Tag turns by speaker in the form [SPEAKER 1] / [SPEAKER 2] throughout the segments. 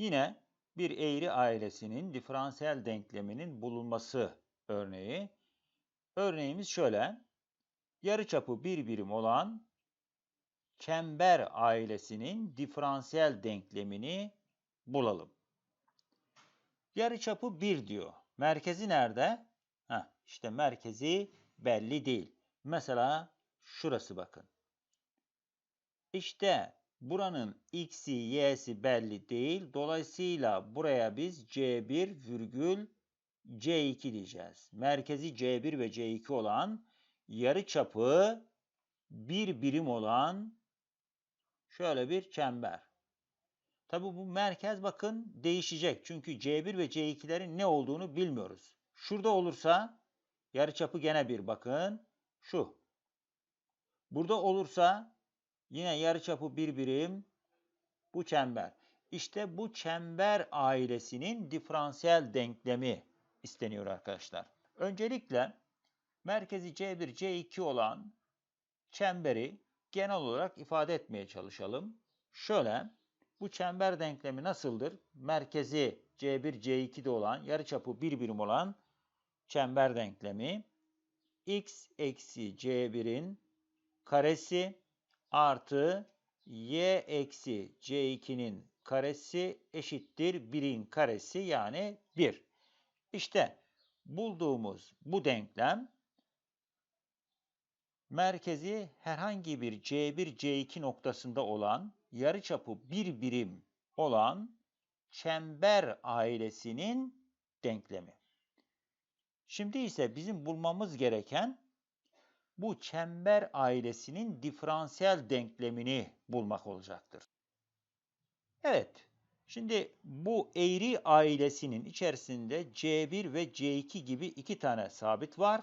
[SPEAKER 1] Yine bir eğri ailesinin diferansiyel denkleminin bulunması örneği. Örneğimiz şöyle. Yarıçapı bir birim olan çember ailesinin diferansiyel denklemini bulalım. Yarıçapı 1 diyor. Merkezi nerede? Heh, işte merkezi belli değil. Mesela şurası bakın. İşte buranın x'i, y'si belli değil. Dolayısıyla buraya biz c1 virgül c2 diyeceğiz. Merkezi c1 ve c2 olan yarıçapı bir birim olan şöyle bir çember. Tabi bu merkez bakın değişecek. Çünkü C1 ve C2'lerin ne olduğunu bilmiyoruz. Şurada olursa yarıçapı gene bir bakın. Şu. Burada olursa yine yarıçapı bir birim bu çember. İşte bu çember ailesinin diferansiyel denklemi isteniyor arkadaşlar. Öncelikle merkezi C1, C2 olan çemberi genel olarak ifade etmeye çalışalım. Şöyle bu çember denklemi nasıldır? Merkezi C1, C2'de olan, yarıçapı bir birim olan çember denklemi x eksi C1'in karesi artı y eksi C2'nin karesi eşittir 1'in karesi yani 1. İşte bulduğumuz bu denklem merkezi herhangi bir C1, C2 noktasında olan yarıçapı bir birim olan çember ailesinin denklemi. Şimdi ise bizim bulmamız gereken bu çember ailesinin diferansiyel denklemini bulmak olacaktır. Evet, şimdi bu eğri ailesinin içerisinde C1 ve C2 gibi iki tane sabit var.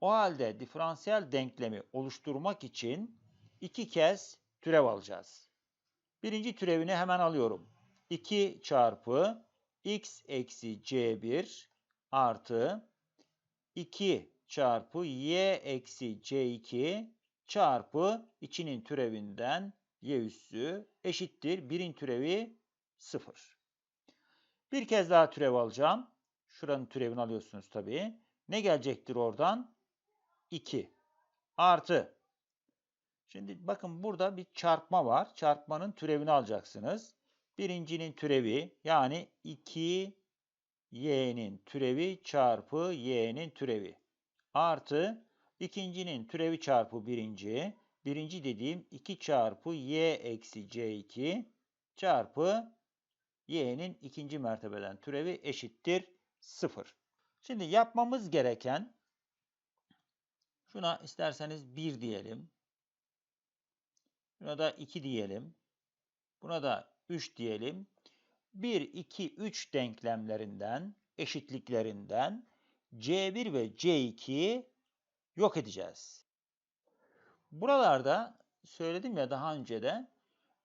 [SPEAKER 1] O halde diferansiyel denklemi oluşturmak için iki kez türev alacağız. Birinci türevini hemen alıyorum. 2 çarpı x eksi c1 artı 2 çarpı y eksi c2 çarpı içinin türevinden y üssü eşittir. Birin türevi 0. Bir kez daha türev alacağım. Şuranın türevini alıyorsunuz tabii. Ne gelecektir oradan? 2 artı Şimdi bakın burada bir çarpma var. Çarpmanın türevini alacaksınız. Birincinin türevi yani 2y'nin türevi çarpı y'nin türevi. Artı ikincinin türevi çarpı birinci. Birinci dediğim 2 çarpı y eksi c2 çarpı y'nin ikinci mertebeden türevi eşittir 0. Şimdi yapmamız gereken şuna isterseniz 1 diyelim. Buna da 2 diyelim. Buna da 3 diyelim. 1, 2, 3 denklemlerinden, eşitliklerinden C1 ve C2'yi yok edeceğiz. Buralarda söyledim ya daha önce de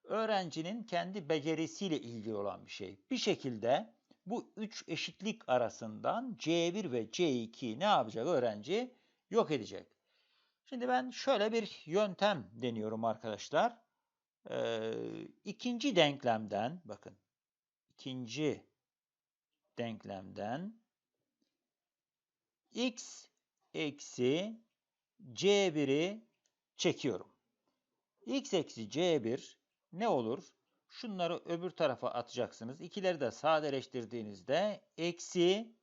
[SPEAKER 1] öğrencinin kendi becerisiyle ilgili olan bir şey. Bir şekilde bu üç eşitlik arasından C1 ve C2'yi ne yapacak öğrenci? Yok edecek. Şimdi ben şöyle bir yöntem deniyorum arkadaşlar. Ee, ikinci denklemden, bakın, ikinci denklemden x eksi c1'i çekiyorum. x eksi c1 ne olur? Şunları öbür tarafa atacaksınız. İkileri de sadeleştirdiğinizde eksi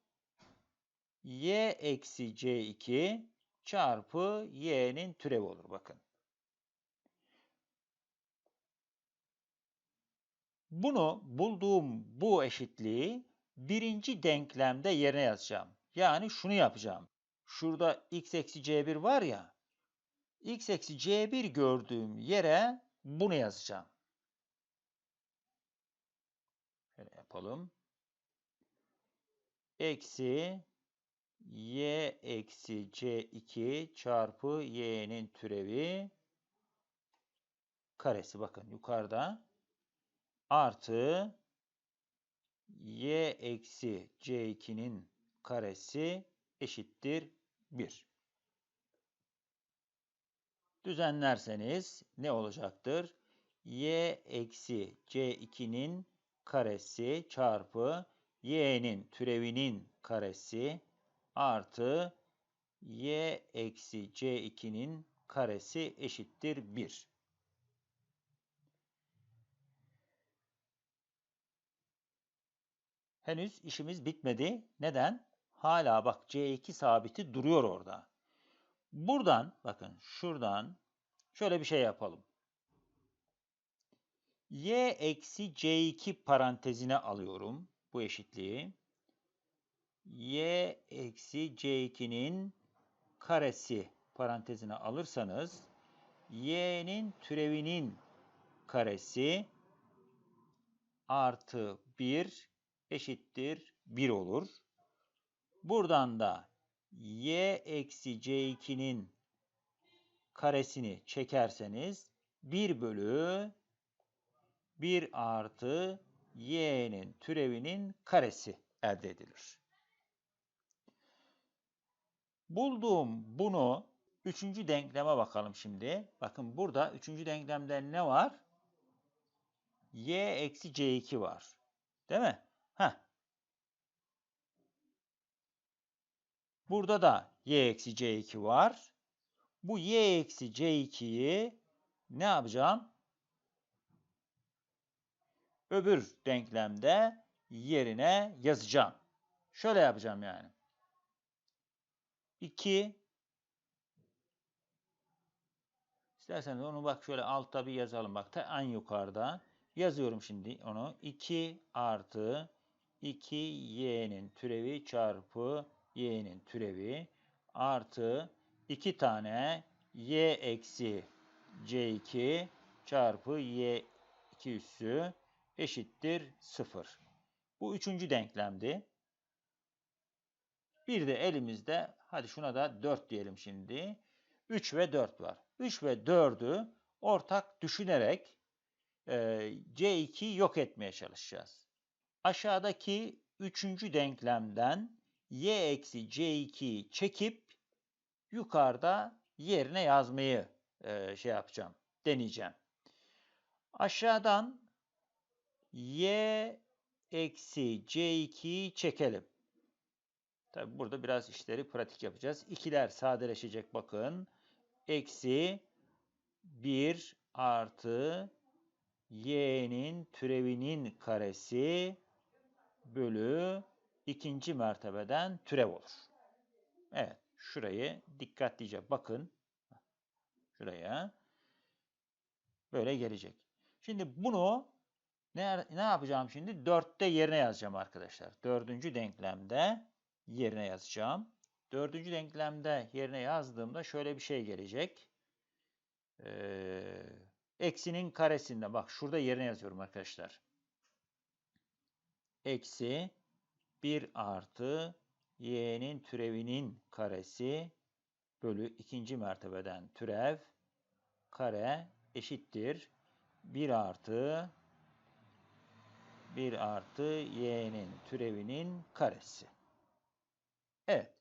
[SPEAKER 1] y eksi c2 çarpı y'nin türevi olur bakın. Bunu bulduğum bu eşitliği birinci denklemde yerine yazacağım. Yani şunu yapacağım. Şurada x eksi c1 var ya. x eksi c1 gördüğüm yere bunu yazacağım. Şöyle yapalım. Eksi y eksi c2 çarpı y'nin türevi karesi bakın yukarıda artı y eksi c2'nin karesi eşittir 1. Düzenlerseniz ne olacaktır? y eksi c2'nin karesi çarpı y'nin türevinin karesi artı y eksi c2'nin karesi eşittir 1. Henüz işimiz bitmedi. Neden? Hala bak C2 sabiti duruyor orada. Buradan bakın şuradan şöyle bir şey yapalım. Y eksi C2 parantezine alıyorum bu eşitliği. Y eksi C2'nin karesi parantezine alırsanız y'nin türevinin karesi artı 1 eşittir 1 olur. Buradan da y eksi c2'nin karesini çekerseniz 1 bölü 1 artı y'nin türevinin karesi elde edilir. Bulduğum bunu üçüncü denkleme bakalım şimdi. Bakın burada üçüncü denklemde ne var? y eksi c2 var. Değil mi? Heh. Burada da y eksi c2 var. Bu y eksi c2'yi ne yapacağım? Öbür denklemde yerine yazacağım. Şöyle yapacağım yani. 2 İsterseniz onu bak şöyle altta bir yazalım. Bak ta en yukarıda. Yazıyorum şimdi onu. 2 artı 2y'nin türevi çarpı y'nin türevi artı 2 tane y eksi c2 çarpı y2 üssü eşittir 0. Bu üçüncü denklemdi. Bir de elimizde hadi şuna da 4 diyelim şimdi. 3 ve 4 var. 3 ve 4'ü ortak düşünerek e, C2'yi yok etmeye çalışacağız. Aşağıdaki üçüncü denklemden y eksi C2'yi çekip yukarıda yerine yazmayı e, şey yapacağım, deneyeceğim. Aşağıdan y eksi C2'yi çekelim. Tabi burada biraz işleri pratik yapacağız. İkiler sadeleşecek bakın. Eksi 1 artı y'nin türevinin karesi bölü ikinci mertebeden türev olur. Evet, şurayı dikkatlice bakın. Şuraya. Böyle gelecek. Şimdi bunu ne, ne yapacağım şimdi? Dörtte yerine yazacağım arkadaşlar. Dördüncü denklemde yerine yazacağım. Dördüncü denklemde yerine yazdığımda şöyle bir şey gelecek. Ee, eksinin karesinde bak şurada yerine yazıyorum arkadaşlar. Eksi 1 artı y'nin türevinin karesi bölü ikinci mertebeden türev kare eşittir 1 artı 1 artı y'nin türevinin karesi. Evet.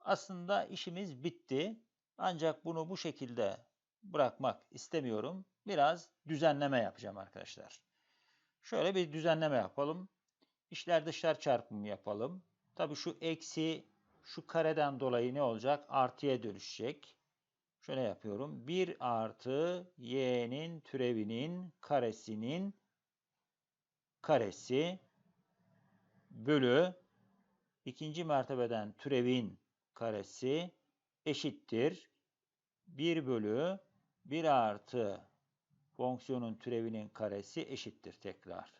[SPEAKER 1] Aslında işimiz bitti. Ancak bunu bu şekilde bırakmak istemiyorum. Biraz düzenleme yapacağım arkadaşlar. Şöyle bir düzenleme yapalım. İşler dışlar çarpımı yapalım. Tabii şu eksi şu kareden dolayı ne olacak? Artıya dönüşecek. Şöyle yapıyorum. 1 artı y'nin türevinin karesinin karesi bölü ikinci mertebeden türevin karesi eşittir. 1 bölü 1 artı fonksiyonun türevinin karesi eşittir tekrar.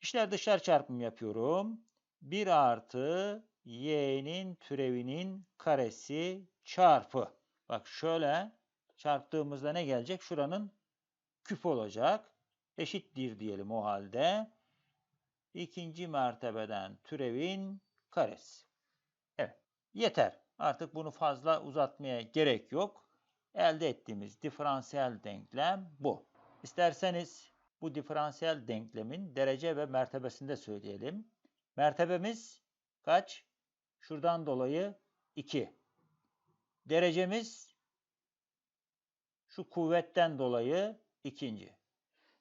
[SPEAKER 1] İşler dışlar çarpımı yapıyorum. 1 artı y'nin türevinin karesi çarpı. Bak şöyle çarptığımızda ne gelecek? Şuranın küp olacak. Eşittir diyelim o halde. İkinci mertebeden türevin karesi. Evet. Yeter. Artık bunu fazla uzatmaya gerek yok. Elde ettiğimiz diferansiyel denklem bu. İsterseniz bu diferansiyel denklemin derece ve mertebesinde söyleyelim. Mertebemiz kaç? Şuradan dolayı 2. Derecemiz şu kuvvetten dolayı ikinci.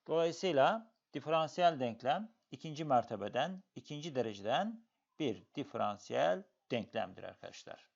[SPEAKER 1] Dolayısıyla diferansiyel denklem ikinci mertebeden, ikinci dereceden bir diferansiyel denklemdir arkadaşlar.